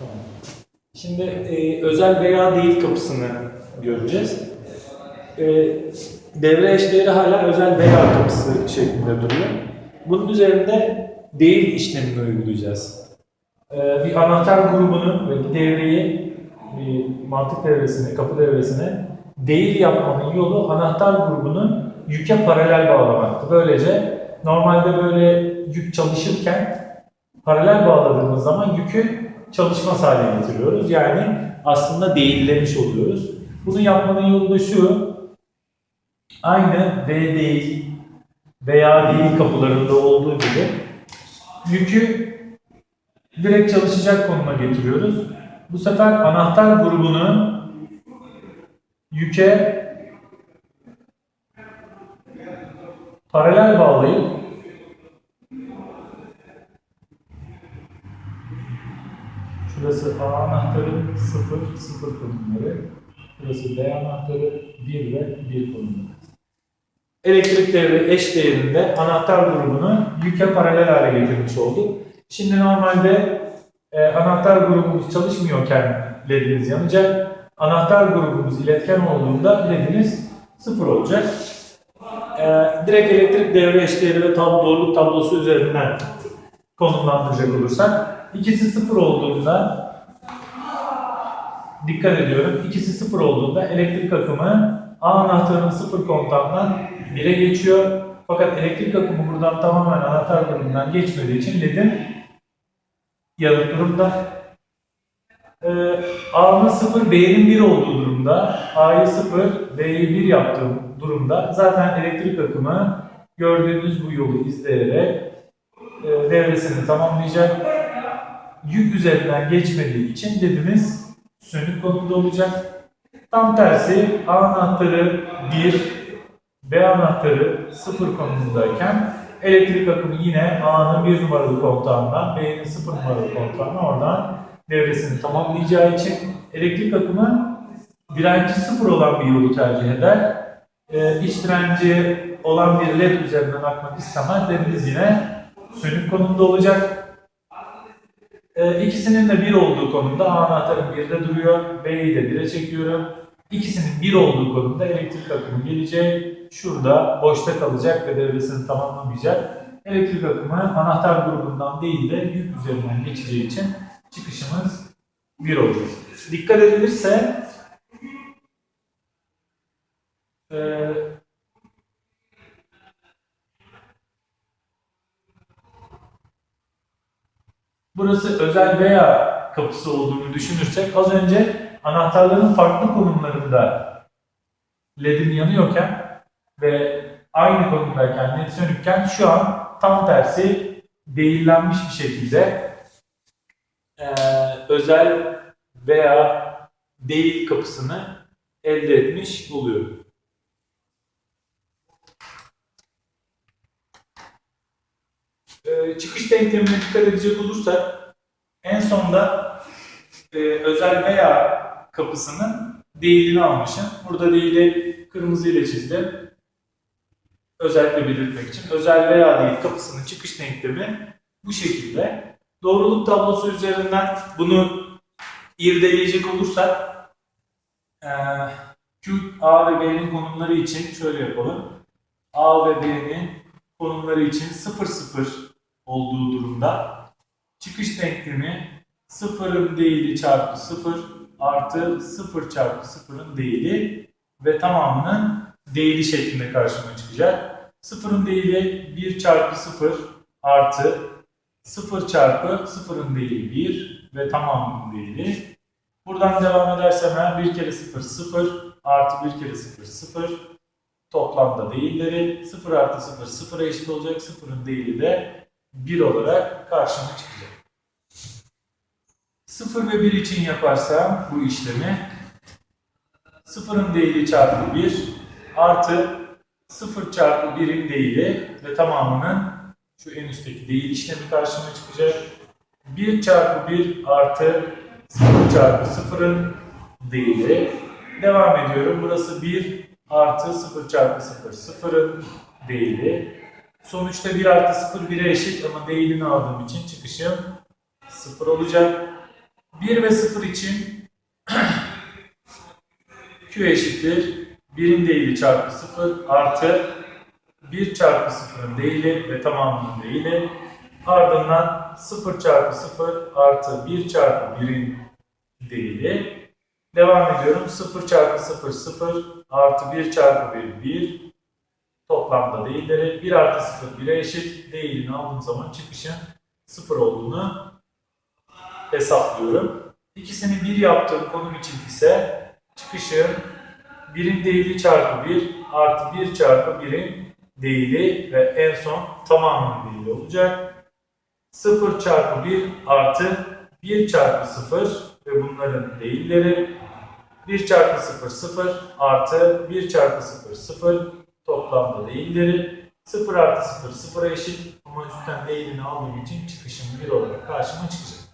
Tamam. Şimdi e, özel veya değil kapısını göreceğiz. E, devre eşdeğeri hala özel veya kapısı şeklinde duruyor. Bunun üzerinde değil işlemini uygulayacağız. E, bir anahtar grubunu ve bir devreyi, bir mantık devresini, kapı devresine değil yapmanın yolu anahtar grubunu yüke paralel bağlamaktı. Böylece normalde böyle yük çalışırken paralel bağladığımız zaman yükü çalışmaz hale getiriyoruz. Yani aslında değillemiş oluyoruz. Bunu yapmanın yolu da şu. Aynı V değil veya değil kapılarında olduğu gibi yükü direkt çalışacak konuma getiriyoruz. Bu sefer anahtar grubunu yüke paralel bağlayıp Şurası A anahtarı 0, 0 konumları. Burası B anahtarı 1 ve 1 konumları. Elektrik devre eş değerinde anahtar grubunu yüke paralel hale getirmiş olduk. Şimdi normalde e, anahtar grubumuz çalışmıyorken ledimiz yanacak. Anahtar grubumuz iletken olduğunda ledimiz 0 olacak. E, direkt elektrik devre eş değeri ve tab doğruluk tablosu üzerinden konumlandıracak olursak ikisi 0 olduğunda dikkat ediyorum. İkisi 0 olduğunda elektrik akımı A anahtarının 0 kontağından 1'e geçiyor. Fakat elektrik akımı buradan tamamen anahtar grubundan geçmediği için LED'in yanık durumda. Ee, A'nın 0, B'nin 1 olduğu durumda, A'yı 0, B'yi 1 yaptığım durumda zaten elektrik akımı gördüğünüz bu yolu izleyerek e, devresini tamamlayacak. Yük üzerinden geçmediği için ledimiz sönük konumda olacak. Tam tersi A anahtarı 1, B anahtarı 0 konumundayken elektrik akımı yine A'nın 1 numaralı kontağından B'nin 0 numaralı kontağına oradan devresini tamamlayacağı için elektrik akımı direnci 0 olan bir yolu tercih eder. Ee, iç direnci olan bir led üzerinden akmak istemez. Ledimiz yine sönük konumda olacak. Ee, ikisinin de 1 olduğu konumda A anahtarım 1'de duruyor. B'yi de 1'e çekiyorum. İkisinin 1 olduğu konumda elektrik akımı gelecek. Şurada boşta kalacak ve devresini tamamlamayacak. Elektrik akımı anahtar grubundan değil de yük üzerinden geçeceği için çıkışımız 1 olacak. Dikkat edilirse eee burası özel veya kapısı olduğunu düşünürsek az önce anahtarların farklı konumlarında ledin yanıyorken ve aynı konumdayken led sönükken şu an tam tersi değillenmiş bir şekilde eee, özel veya değil kapısını elde etmiş oluyor. Çıkış denklemine dikkat edecek olursak en sonda eee, özel veya kapısının değilini almışım. Burada değili kırmızı ile çizdim. Özellikle belirtmek için. Özel veya değil kapısının çıkış denklemi bu şekilde. Doğruluk tablosu üzerinden bunu irdeleyecek olursak eee, Q, A ve B'nin konumları için şöyle yapalım. A ve B'nin konumları için 0 0 olduğu durumda çıkış denklemi sıfırın değili çarpı 0 artı 0 çarpı 0'ın değili ve tamamının değili şeklinde karşıma çıkacak. Sıfırın değili 1 çarpı 0 artı 0 çarpı 0'ın değili 1 ve tamamının değili. Buradan devam edersem eğer 1 kere 0 0 artı 1 kere 0 0 toplamda değilleri 0 artı 0 0'a eşit olacak. 0'ın değili de 1 olarak karşıma çıkacak. 0 ve 1 için yaparsam bu işlemi 0'ın değili çarpı 1 artı 0 çarpı 1'in değili ve tamamının şu en üstteki değil işlemi karşıma çıkacak. 1 çarpı 1 artı 0 çarpı 0'ın değili. Devam ediyorum. Burası 1 artı 0 çarpı 0 0'ın değili. Sonuçta 1 artı 0 1'e eşit ama değilini aldığım için çıkışım 0 olacak. 1 ve 0 için Q eşittir. 1'in değili çarpı 0 artı 1 çarpı 0'ın değili ve tamamının değili ardından 0 çarpı 0 artı 1 çarpı 1'in değili devam ediyorum. 0 çarpı 0 0 artı 1 çarpı 1 1 toplamda değilleri 1 artı 0 1'e eşit değilini aldığım zaman çıkışın 0 olduğunu hesaplıyorum. İkisini 1 yaptığım konum için ise çıkışın 1'in değili çarpı 1 artı 1 çarpı 1'in değili ve en son tamamının değili olacak. 0 çarpı 1 artı 1 çarpı 0 ve bunların değilleri 1 çarpı 0 0 artı 1 çarpı 0 0 toplamda değilleri 0 artı 0 0'a eşit ama üstten değilini aldığım için çıkışım 1 olarak karşıma çıkacak.